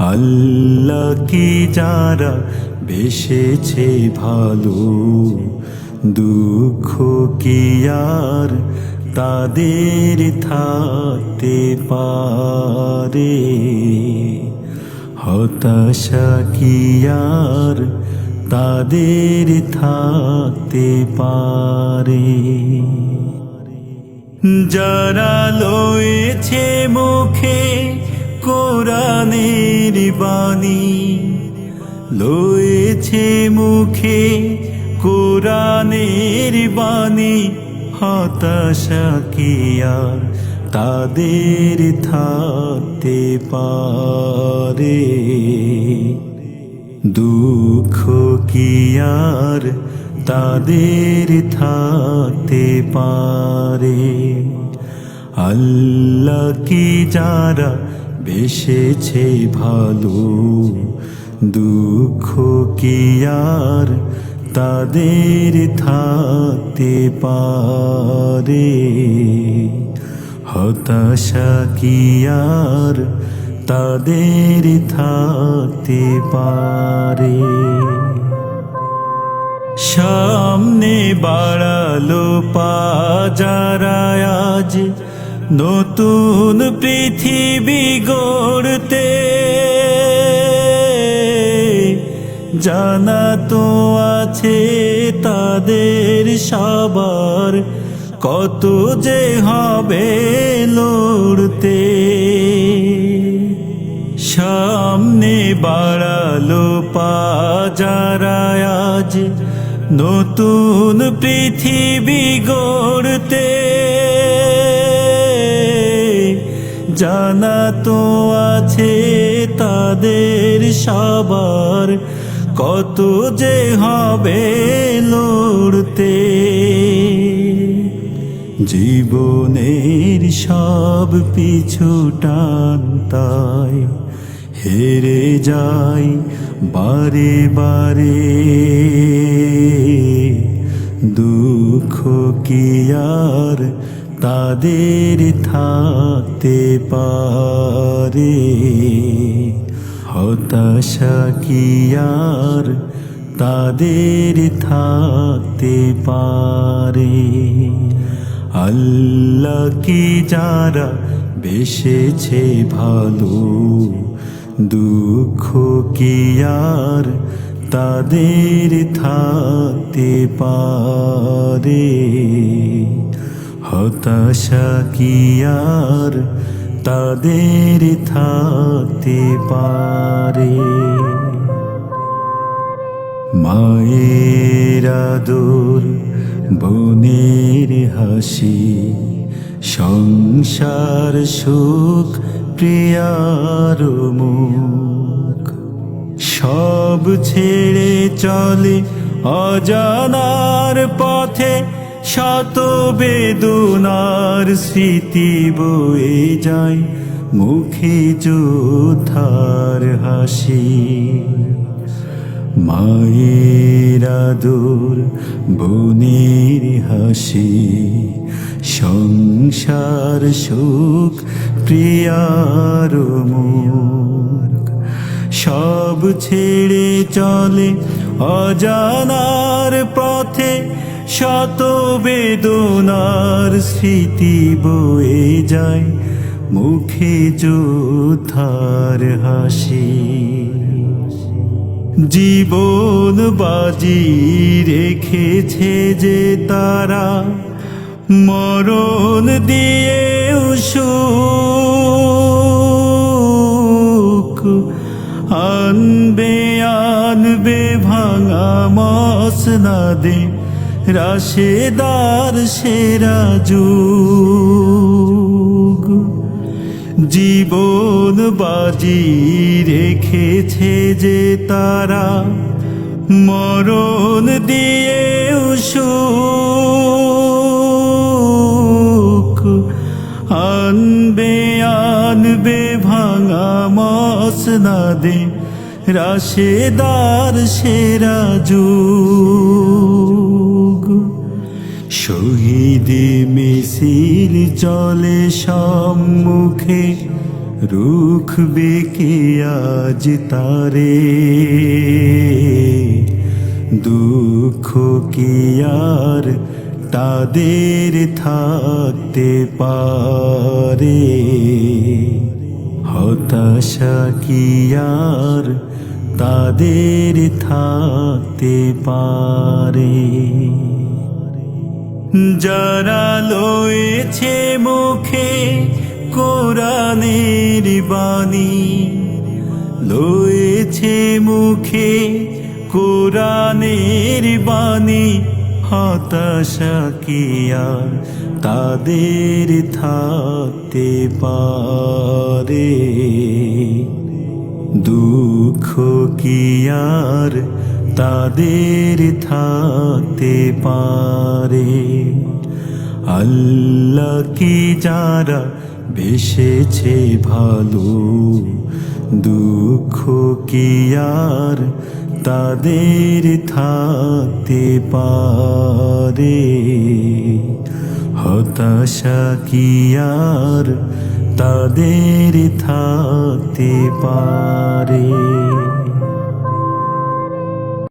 আল্লাহ কি যারা বেসেছে ভালো, দুঃখ কি আর তাদের থাকতে পারে? হতাশা কি আর তাদের থাকতে পারে? যারা লয়েছে মুখে কোরআনের বাণী। লয়েছে মুখে কোরআনের বাণী। হতাশা কি আর তাদের থাকতে পারে। দুঃখ কি আর তাদের থাকতে পারে? আল্লাহ কি যারা বেসেছে ভালো, দুঃখ কি আর তাদের থাকতে পারে? হতাশা কি আর তাদের থাকতে পারে? সামনে বাড়ালো পাজারা আজ নতুন পৃথিবী গড়তে। জানা তো আছে তাদের সবার কত যে হবে লড়তে। সামনে বাড়ালো পাজারা আজ নতুন পৃথিবী গড়তে। জানা তো আছে তাদের সবার কত যে হবে লড়তে। জীবনের সব পিছু টান তাই হেরে যাই বারে বারে। দুঃখ কি আর তাদের থাকতে পারে। হতাশা কি আর তাদের থাকতে পারে? আল্লাহ কি যারা বেসেছে ভালো, দুঃখ কি আর তাদের থাকতে পারে? হতাশা কি আর তাদের থাকতে পারে? মায়ের আদর, বোনের হাসি, সংসার সুখ, প্রিয়ার মুখ। সব ছেড়ে চলে অজানার পথে শত বেদনার স্মৃতি বয়ে যায়, মুখে যোদ্ধার হাসি। মায়ের আদর, বোনের হাসি, সংসার সুখ, প্রিয়ার সব ছেড়ে চলে অজানার পথে শত বেদনার স্মৃতি বয়ে যায় মুখে যোদ্ধার হাসি। জীবন বাজি রেখেছে যে তারা মরণ দিয়ে সুখ। আনবে আনবে, ভাঙা মসনাদে রাশেদার সেরা যুগ। জীবন বাজি রেখেছে যে তারা, মরণ দিয়ে সুখ। আনবে আনবে, ভাঙা মসনাদে রাশেদার সেরা যুগ। শহীদ মিছিল চলে সম্মুখে রুখবে কে আজ তারে। দুঃখ কি আর তাদের থাকতে পারে? হতাশা কি আর তাদের থাকতে পারে? যারা লয়েছে মুখে কোরআনের বাণী। লয়েছে মুখে কোরআনের বাণী। হতাশা কি তাদের থাকতে পারে। দুঃখ কি আর তাদের থাকতে পারে। আল্লাহ কি যারা বেসেছে ভালো, দুঃখ কি আর তাদের থাকতে পারে? হতাশা কি আর তাদের থাকতে পারে?